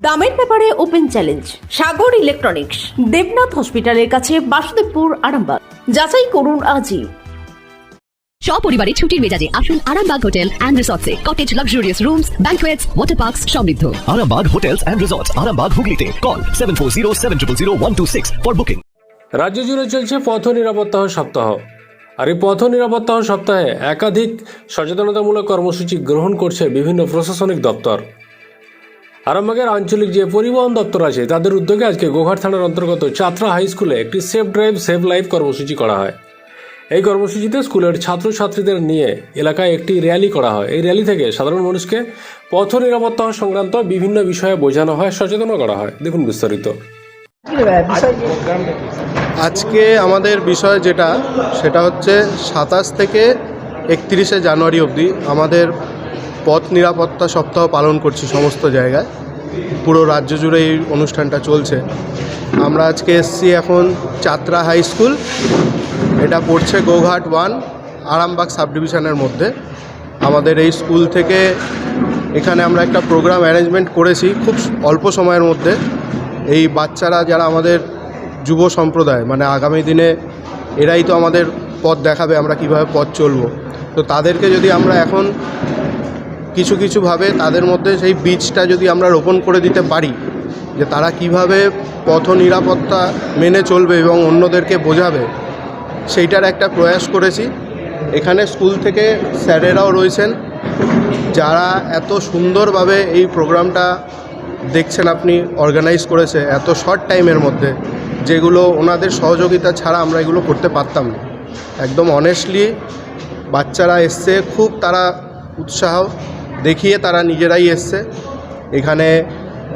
দামের ব্যাপারে open challenge Sagar electronics Debnath হসপিটালের কাছে বাসুদেবপুর আরামবাগ। যাচাই করুন আজই। সপরিবারে ছুটির মেজাজে আসুন Arambagh hotel and রিসর্টসে। Cottage luxurious rooms banquets water parks সমৃদ্ধ। Arambag Hotels and Resorts, Arambag Hooghly Call 740 for booking. রাজ্য জুড়ে চলছে পথ নিরাপত্তা সপ্তাহ। আর এই পথ নিরাপত্তা সপ্তাহে একাধিক সচেতনতামূলক কর্মসূচি গ্রহণ করছে বিভিন্ন প্রশাসনিক দপ্তর। আরামবাগের আঞ্চলিক যে পরিবহন দপ্তর আছে, তাদের উদ্যোগে আজকে গোঘাট থানার অন্তর্গত চাত্রা হাই স্কুলে একটি সেফ ড্রাইভ সেভ লাইফ কর্মসূচি করা হয়। এই কর্মসূচিতে স্কুলের ছাত্রছাত্রীদের নিয়ে এলাকায় একটি র্যালি করা হয়। এই র্যালি থেকে সাধারণ মানুষকে পথ নিরাপত্তা সংক্রান্ত বিভিন্ন বিষয়ে বোঝানো হয় সচেতন করা হয়। দেখুন বিস্তারিত। আজকে আমাদের বিষয় যেটা, সেটা হচ্ছে সাতাশ থেকে একত্রিশে জানুয়ারি অবধি আমাদের পথ নিরাপত্তা সপ্তাহ পালন করছি সমস্ত জায়গায়। পুরো রাজ্য জুড়ে এই অনুষ্ঠানটা চলছে। আমরা আজকে এসছি এখন চাত্রা হাই স্কুল। এটা পড়ছে গোঘাট ওয়ান, আরামবাগ সাব ডিভিশনের মধ্যে। আমাদের এই স্কুল থেকে এখানে আমরা একটা প্রোগ্রাম অ্যারেঞ্জমেন্ট করেছি খুব অল্প সময়ের মধ্যে। এই বাচ্চারা যারা আমাদের যুব সম্প্রদায় মানে আগামী দিনে এরাই তো আমাদের পথ দেখাবে আমরা কীভাবে পথ চলবো। তো তাদেরকে যদি আমরা এখন কিছু কিছুভাবে তাদের মধ্যে সেই বীজটা যদি আমরা রোপণ করে দিতে পারি, যে তারা কীভাবে পথ নিরাপত্তা মেনে চলবে এবং অন্যদেরকে বোঝাবে, সেইটার একটা প্রয়াস করেছি। এখানে স্কুল থেকে স্যারেরাও রয়েছেন, যারা এত সুন্দরভাবে এই প্রোগ্রামটা দেখছেন আপনি অর্গানাইজ করেছে এত শর্ট টাইমের মধ্যে, যেগুলো ওনাদের সহযোগিতা ছাড়া আমরা এগুলো করতে পারতাম না। একদম অনেস্টলি বাচ্চারা এসছে, খুব তারা উৎসাহ দেখিয়ে তারা নিজেরাই এসছে। এখানে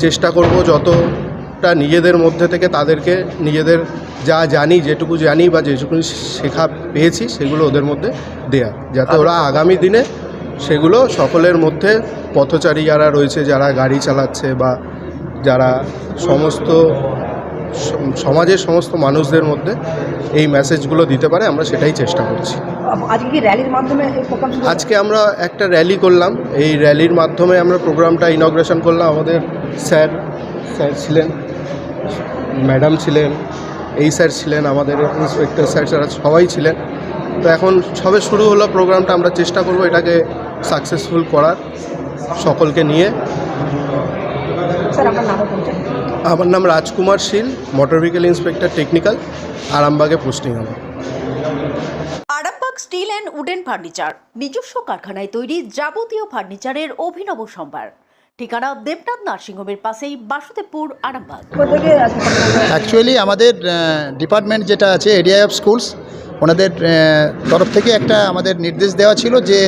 চেষ্টা করব যতটা নিজেদের মধ্যে থেকে তাদেরকে নিজেদের যা জানি, যেটুকু জানি বা যেটুকু শেখা পেয়েছি, সেগুলো ওদের মধ্যে দেয়া। যাতে ওরা আগামী দিনে সেগুলো সকলের মধ্যে পথচারী যারা রয়েছে, যারা গাড়ি চালাচ্ছে বা যারা সমস্ত সমাজের সমস্ত মানুষদের মধ্যে এই মেসেজগুলো দিতে পারে, আমরা সেটাই চেষ্টা করছি। আজকে কি র্যালির মাধ্যমে প্রোগ্রাম আজকে আমরা একটা র্যালি করলাম। এই র্যালির মাধ্যমে আমরা প্রোগ্রামটা ইনগ্রেশন করলাম। আমাদের স্যার স্যার ছিলেন ম্যাডাম ছিলেন এই স্যার ছিলেন আমাদের ইন্সপেক্টর স্যার স্যার সবাই ছিলেন। তো এখন সবে শুরু হলো প্রোগ্রামটা আমরা চেষ্টা করব এটাকে সাকসেসফুল করার সকলকে নিয়ে। আমার নাম Rajkumar Shil motor vehicle inspector technical আরামবাগে পোস্টিং আমার। Arambag steel and wooden furniture নিজস্ব কারখানায় তৈরি যাবতীয় ফার্নিচারের অভিনব সম্ভার। ঠিকানা দেবনাথ নার্সিংহোমের পাশেই বাসুদেবপুর আরামবাগ। থেকে অ্যাকচুয়ালি আমাদের ডিপার্টমেন্ট যেটা আছে এরিয়া অফ স্কুলস ওনাদের তরফ থেকে একটা আমাদের নির্দেশ দেওয়া ছিল যে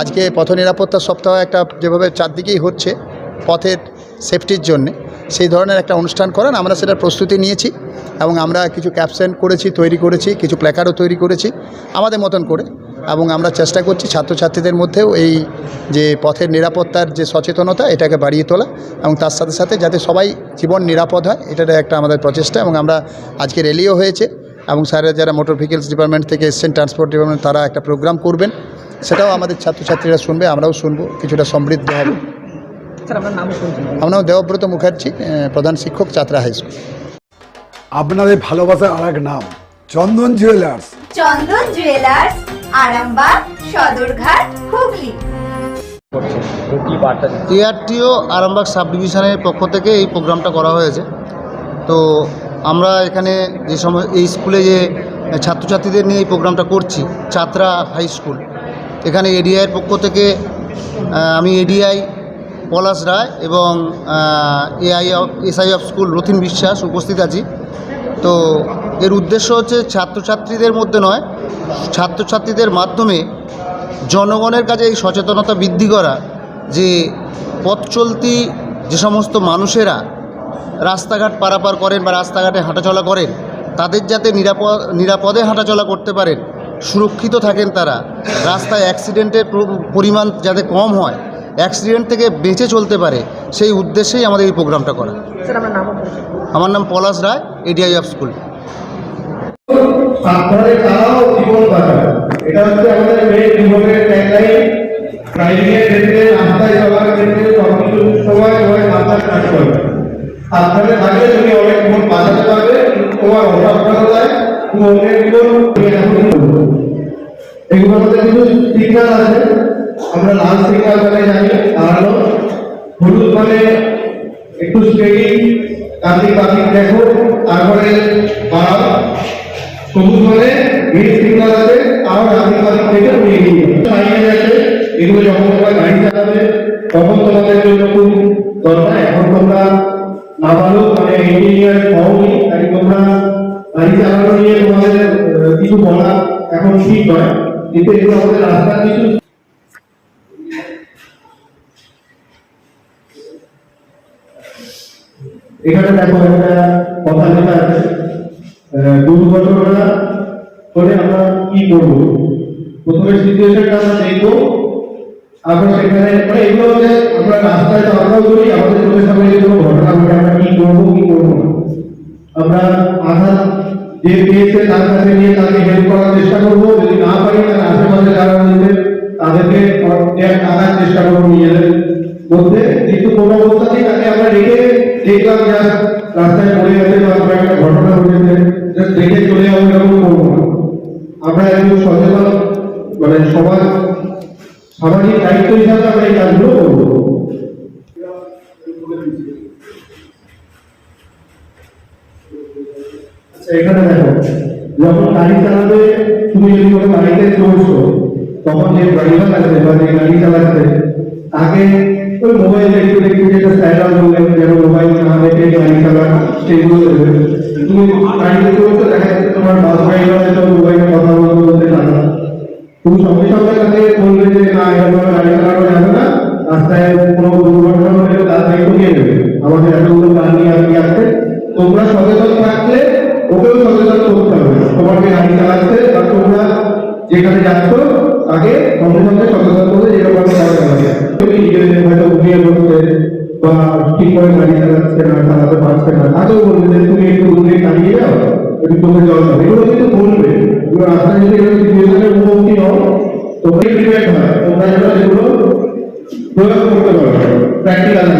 আজকে পথ নিরাপত্তা সপ্তাহ একটা যেভাবে চারদিকেই হচ্ছে পথের সেফটির জন্যে। সেই ধরনের একটা অনুষ্ঠান করেন আমরা সেটার প্রস্তুতি নিয়েছি এবং আমরা কিছু ক্যাপশন করেছি, তৈরি করেছি, কিছু প্ল্যাকার্ডও তৈরি করেছি আমাদের মতন করে এবং আমরা চেষ্টা করছি ছাত্রছাত্রীদের মধ্যেও এই যে পথের নিরাপত্তার যে সচেতনতা এটাকে বাড়িয়ে তোলা এবং তার সাথে সাথে যাতে সবাই জীবন নিরাপদ হয় এটার একটা আমাদের প্রচেষ্টা এবং আমরা আজকে র্যালিও হয়েছে এবং স্যারের যারা মোটর ভেহিকেলস ডিপার্টমেন্ট থেকে এসছেন ট্রান্সপোর্ট ডিপার্টমেন্ট তারা একটা প্রোগ্রাম করবেন। সেটাও আমাদের ছাত্রছাত্রীরা শুনবে, আমরাও শুনব, কিছুটা সমৃদ্ধ হব স্যার আপনার নামও পরিচয় আমার নাম দেবব্রত মুখার্জি প্রধান শিক্ষক চাত্রা হাই স্কুল। আপনাদের ভালোবাসার আর এক নাম Chandan jewellers. Chandan jewellers Arambag Sadarghat Hooghly. TRTO Arambag sub ডিভিশনের পক্ষ থেকে এই প্রোগ্রামটা করা হয়েছে। তো আমরা এখানে যে সময় এই স্কুলে যে ছাত্রছাত্রীদের নিয়ে এই প্রোগ্রামটা করছি চাত্রা হাই স্কুল। এখানে এডিআইয়ের পক্ষ থেকে আমি এডিআই পলাশ রায় এবং AI SI of school Rathin Biswas উপস্থিত আছি। তো এর উদ্দেশ্য হচ্ছে ছাত্রছাত্রীদের মধ্যে নয়, ছাত্রছাত্রীদের মাধ্যমে জনগণের কাছে এই সচেতনতা বৃদ্ধি করা, যে পথ চলতি যে সমস্ত মানুষেরা রাস্তাঘাট পারাপার করেন বা রাস্তাঘাটে হাঁটাচলা করেন, তাদের যাতে নিরাপদ নিরাপদে হাঁটাচলা করতে পারেন, সুরক্ষিত থাকেন তারা, রাস্তায় অ্যাক্সিডেন্টের পরিমাণ যাতে কম হয় অ্যাক্সিডেন্ট থেকে বেঁচে চলতে পারে সেই উদ্দেশ্যেই আমাদের এই প্রোগ্রামটা করা। আমার নাম Palash Roy ADI of school সাবধানে জীবন এটা হচ্ছে আমাদের মেন জীবনের ট্যাগলাইন ড্রাইভিং এর একটু স্টেডি কান্দি কান্দি দেখো। তারপরে বাড়াও সবুজ সিগন্যাল আছে থেকে এগুলো যখন তোমরা গাড়ি চালাবে, তখন তোমাদের জন্য খুব দরকার। এখন তোমরা নাবালক মানে ইঞ্জিনিয়ার হওনি, তাই তোমরা গাড়ি চালানো নিয়ে তোমাদের কিছু বলা এখন ঠিক নয়। কিন্তু এগুলো আমাদের রাস্তার কিছু এখানে দেখো একটা কথা লেখা আছে। দুর্ঘটনা হলে আমরা কি করব? প্রথমে সিচুয়েশনটা আমরা দেখব। তারপর সেখানে মানে এগুলো হচ্ছে আমরা রাস্তায় তো আমরাও করি, আমাদের চোখের সামনে কোনো ঘটনা ঘটে, আমরা কি করব কি করব না। আমরা আঘাত যে পেয়েছে তার কাছে নিয়ে তাকে হেল্প করার চেষ্টা করব। যদি না পারি, তাহলে আশেপাশে যারা রয়েছে, তাদেরকে টাকার চেষ্টা করব নিজেদের মধ্যে। কিন্তু কোনো অবস্থাতেই তাকে আমরা রেখে দেখলাম যে রাস্তায় পড়ে গেছে বা কোনো একটা ঘটনা ঘটেছে just রেখে চলে যাব এরকম করব না। আমরা একটু সচেতন মানে সমাজ, সামাজিক দায়িত্ব হিসাবে আমরা এই কাজগুলো করব। আচ্ছা এখানে দেখো, যখন গাড়ি চালাবে, তুমি যদি কোনো গাড়িতে চড়ছো, তখন যে ড্রাইভার আছে বা যে গাড়ি চালাচ্ছে, তাকে ওই মোবাইল একটু একটু যেটা স্যালার বললেন যেন মোবাইল না দেখে গাড়ি চালানো সেগুলো দেবে তুমি গাড়িতে চড়ছো দেখা যাচ্ছে তোমার বাস ড্রাইভার তো মোবাইলে কথা বলতে বলতে থাকা তুমি সঙ্গে সঙ্গে তাকে বলবে যে, না, এরকম গাড়ি চালানো যাবে না। রাস্তায় কোনো দুর্ঘটনা হলে তার দায়িত্ব নিয়ে নেবে আমাদের এতগুলো গাড়ি নিয়ে আপনি আসছে তোমরা সচেতন থাকলে ওকেও সচেতন করতে হবে। তোমাকে গাড়ি চালাচ্ছে বা তোমরা যেখানে যাচ্ছ বা ঠিক করে গাড়ি চালাচ্ছে না চালাতে পারছে না, তাকেও বলবে যে তুমি একটু ঘুমিয়ে দাঁড়িয়ে যাও, একটু চোখে জল দাও। এগুলো কিন্তু বলবে। এগুলো রাস্তায় যদি এগুলো সিচুয়েশনের মুখোমুখি হও তোমরা প্রিপেয়ার হয়। তোমরা যেন এগুলো প্রয়োগ করতে পারবে। প্র্যাকটিক্যাল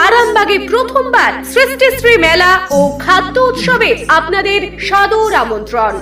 আরামবাগে প্রথমবার সৃষ্টিশ্রী মেলা ও খাদ্য উৎসবে আপনাদের সদর আমন্ত্রণ।